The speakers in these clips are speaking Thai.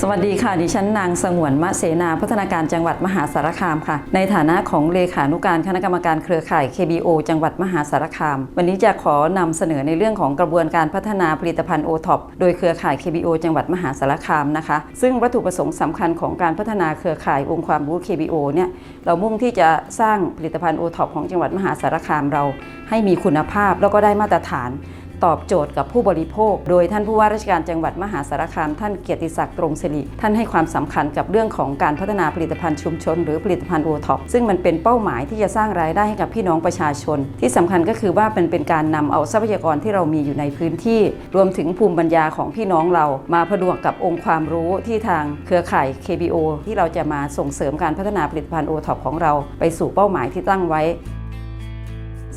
สวัสดีค่ะ ดิฉันนางสงวนมะเสนาพัฒนาการจังหวัดมหาสารคามค่ะ ในฐานะของเลขานุการคณะกรรมการเครือข่าย KBO จังหวัดมหาสารคาม วันนี้จะขอนำเสนอในเรื่องของกระบวนการพัฒนาผลิตภัณฑ์โอท็อปโดยเครือข่าย KBO จังหวัดมหาสารคามนะคะ ซึ่งวัตถุประสงค์สำคัญของการพัฒนาเครือข่ายองค์ความรู้ KBO เนี่ยเรามุ่งที่จะสร้างผลิตภัณฑ์โอท็อปของจังหวัดมหาสารคามเรา ให้มีคุณภาพแล้วก็ได้มาตรฐาน ตอบโจทย์กับผู้บริโภค โดยท่านผู้ว่าราชการจังหวัดมหาสารคาม ท่านเกียรติศักดิ์ตรงศิริท่านให้ความสำคัญกับเรื่องของการพัฒนาผลิตภัณฑ์ชุมชน หรือผลิตภัณฑ์โอท็อปซึ่งมันเป็นเป้าหมายที่จะสร้างรายได้ให้กับพี่น้องประชาชน ที่สำคัญก็คือว่าเป็นเป็นการนำเอาทรัพยากรที่เรามีอยู่ในพื้นที่ รวมถึงภูมิปัญญาของพี่น้องเรา มาผนวกกับองค์ความรู้ที่ทางเครือข่าย KBO ที่เราจะมาส่งเสริมการพัฒนาผลิตภัณฑ์โอท็อปของเรา ไปสู่เป้าหมายที่ตั้งไว้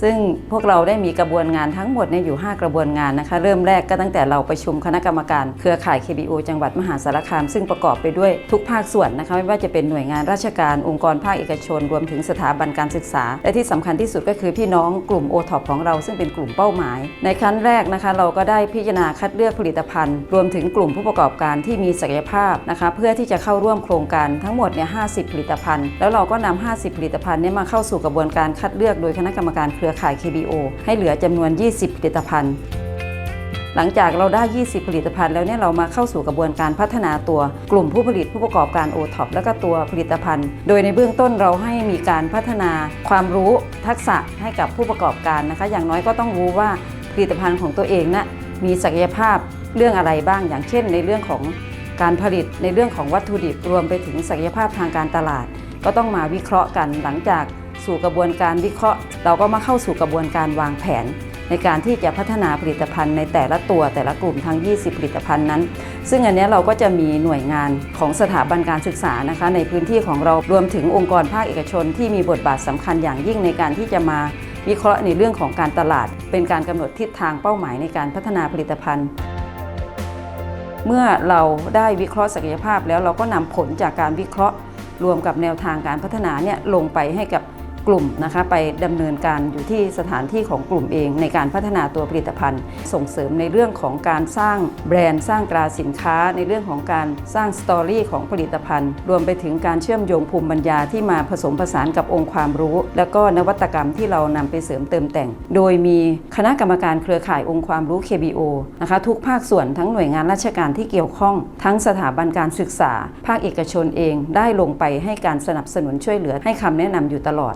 ซึ่งพวกเราได้มีกระบวนงานทั้งหมดเนี่ยอยู่ 5 กระบวนงานนะคะ เริ่มแรกก็ตั้งแต่เราประชุมคณะกรรมการเครือข่าย KBO จังหวัดมหาสารคาม ซึ่งประกอบไปด้วยทุกภาคส่วนนะคะไม่ว่าจะเป็นหน่วยงานราชการองค์กรภาคเอกชน รวมถึงสถาบันการศึกษา และที่สำคัญที่สุดก็คือพี่น้องกลุ่ม o t o p ของเราซึ่งเป็นกลุ่มเป้าหมาย ในขั้นแรกนะคะ เราก็ได้พิจารณาคัดเลือกผลิตภัณฑ์ รวมถึงกลุ่มผู้ประกอบการที่มีศักยภาพนะคะเพื่อที่จะเข้าร่วมโครงการทั้งหมดเนี่ย50 ผลิตภัณฑ์ แล้วเราก็นำ50 ผลิตภัณฑ์เนี้มาเข้าสู่กระบวนการคัดเลือกโดยคณะกรรมการเครือข่าย KBO ให้เหลือจำนวน 20 ผลิตภัณฑ์ หลังจากเราได้ 20 ผลิตภัณฑ์แล้วเนี่ยเรามาเข้าสู่กระบวนการพัฒนาตัวกลุ่มผู้ผลิตผู้ประกอบการ o t o p แล้วก็ตัวผลิตภัณฑ์ โดยในเบื้องต้นเราให้มีการพัฒนาความรู้ทักษะให้กับผู้ประกอบการนะคะ อย่างน้อยก็ต้องรู้ว่าผลิตภัณฑ์ของตัวเองนะมีศักยภาพเรื่องอะไรบ้าง อย่างเช่น ในเรื่องของการผลิตในเรื่องของวัตถุดิบรวมไปถึงศักยภาพทางการตลาด ก็ต้องมาวิเคราะห์กันหลังจาก สู่กระบวนการวิเคราะห์ เราก็มาเข้าสู่กระบวนการวางแผน ในการที่จะพัฒนาผลิตภัณฑ์ในแต่ละตัวแต่ละกลุ่มทั้ง 20 ผลิตภัณฑ์นั้น ซึ่งอันนี้เราก็จะมีหน่วยงานของสถาบันการศึกษานะคะ ในพื้นที่ของเรารวมถึงองค์กรภาคเอกชน ที่มีบทบาทสำคัญอย่างยิ่งในการที่จะมาวิเคราะห์ในเรื่องของการตลาด เป็นการกำหนดทิศทางเป้าหมายในการพัฒนาผลิตภัณฑ์เมื่อเราได้วิเคราะห์ศักยภาพแล้วเราก็นำผลจากการวิเคราะห์ รวมกับแนวทางการพัฒนาเนี่ยลงไปให้กับ กลุ่มนะคะไปดำเนินการอยู่ที่สถานที่ของกลุ่มเองในการพัฒนาตัวผลิตภัณฑ์ ส่งเสริมในเรื่องของการสร้างแบรนด์สร้างตราสินค้า ในเรื่องของการสร้างสตอรี่ของผลิตภัณฑ์ รวมไปถึงการเชื่อมโยงภูมิปัญญาที่มาผสมผสานกับองค์ความรู้ แล้วก็นวัตกรรมที่เรานำไปเสริมเติมแต่ง โดยมีคณะกรรมการเครือข่ายองค์ความรู้ KBO นะคะทุกภาคส่วนทั้งหน่วยงานราชการที่เกี่ยวข้อง ทั้งสถาบันการศึกษา ภาคเอกชนเองได้ลงไปให้การสนับสนุนช่วยเหลือให้คำแนะนำอยู่ตลอด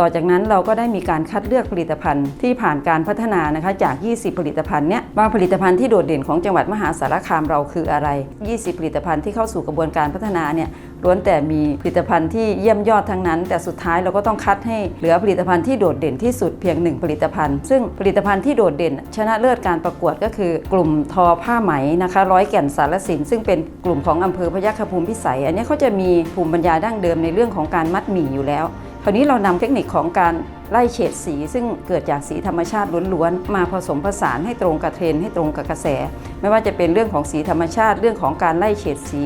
ต่อจากนั้นเราก็ได้มีการคัดเลือกผลิตภัณฑ์ที่ผ่านการพัฒนานะคะจาก 20 ผลิตภัณฑ์เนี้ยว่าผลิตภัณฑ์ที่โดดเด่นของจังหวัดมหาสารคามเราคืออะไร 20 ผลิตภัณฑ์ที่เข้าสู่กระบวนการพัฒนาเนี่ยล้วนแต่มีผลิตภัณฑ์ที่เยี่ยมยอดทั้งนั้น แต่สุดท้ายเราก็ต้องคัดให้เหลือผลิตภัณฑ์ที่โดดเด่นที่สุดเพียงหนึ่งผลิตภัณฑ์ ซึ่งผลิตภัณฑ์ที่โดดเด่น ชนะเลิศการประกวดก็คือกลุ่มทอผ้าไหมนะคะร้อยแก่นสารสิน ซึ่งเป็นกลุ่มของอำเภอพยัคฆภูมิพิสัย อันนี้เขาจะมีภูมิปัญญาดั้งเดิมในเรื่องของการมัดหมี่อยู่แล้ว ราวนี้เรานำเทคนิคของการไล่เฉดสี ซึ่งเกิดจากสีธรรมชาติล้วนๆมาผสมผสานให้ตรงกับเทรนให้ตรงกับกระแส ไม่ว่าจะเป็นเรื่องของสีธรรมชาติเรื่องของการไล่เฉดสี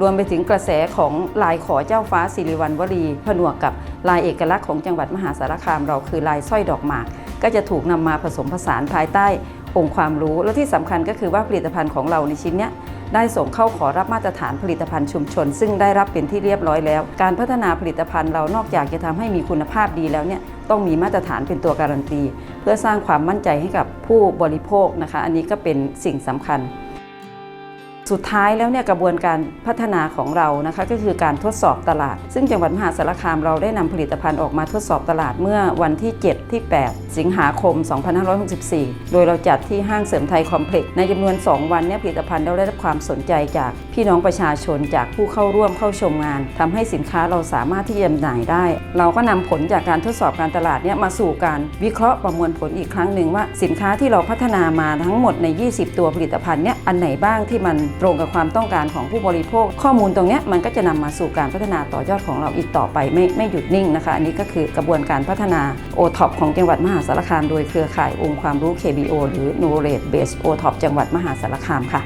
รวมไปถึงกระแสของลายขอเจ้าฟ้าสิริวัณวรีผนวกกับลายเอกลักษณ์ของจังหวัดมหาสารคามเราคือลายสร้อยดอกหมาก ก็จะถูกนำมาผสมผสานภายใต้องค์ความรู้ และที่สำคัญก็คือว่าผลิตภัณฑ์ของเราในชิ้นนี้ได้ส่งเข้าขอรับมาตรฐานผลิตภัณฑ์ชุมชน ซึ่งได้รับเป็นที่เรียบร้อยแล้ว การพัฒนาผลิตภัณฑ์เรานอกจากจะทำให้มีคุณภาพดีแล้วเนี่ยต้องมีมาตรฐานเป็นตัวการันตี เพื่อสร้างความมั่นใจให้กับผู้บริโภคนะคะ อันนี้ก็เป็นสิ่งสำคัญ สุดท้ายแล้วเนี่ยกระบวนการพัฒนาของเรานะคะก็คือการทดสอบตลาด ซึ่งจังหวัดมหาสารคามเราได้นำผลิตภัณฑ์ออกมาทดสอบตลาดเมื่อวันที่ 7 ที่ 8 สิงหาคม 2564 โดยเราจัดที่ห้างเสริมไทยคอมเพล็กซ์ในจำนวน 2 วันเนี่ยผลิตภัณฑ์เราได้รับความสนใจจากพี่น้องประชาชนจากผู้เข้าร่วมเข้าชมงานทำให้สินค้าเราสามารถที่จะจำหน่ายได้ เราก็นำผลจากการทดสอบการตลาดเนี่ยมาสู่การวิเคราะห์ประมวลผลอีกครั้งหนึ่งว่าสินค้าที่เราพัฒนามาทั้งหมดใน 20 ตัวผลิตภัณฑ์เนี่ยอันไหนบ้างที่มันตรงกับความต้องการของผู้บริโภค ข้อมูลตรงนี้มันก็จะนำมาสู่การพัฒนาต่อยอดของเราอีกต่อไปไม่ไม่หยุดนิ่งนะคะ อันนี้ก็คือกระบวนการพัฒนาโอท็อปของจังหวัดมหาสารคาม โดยเครือข่ายองค์ความรู้ KBO หรือ Knowledge Base o t o p จังหวัดมหาสารคามค่ะ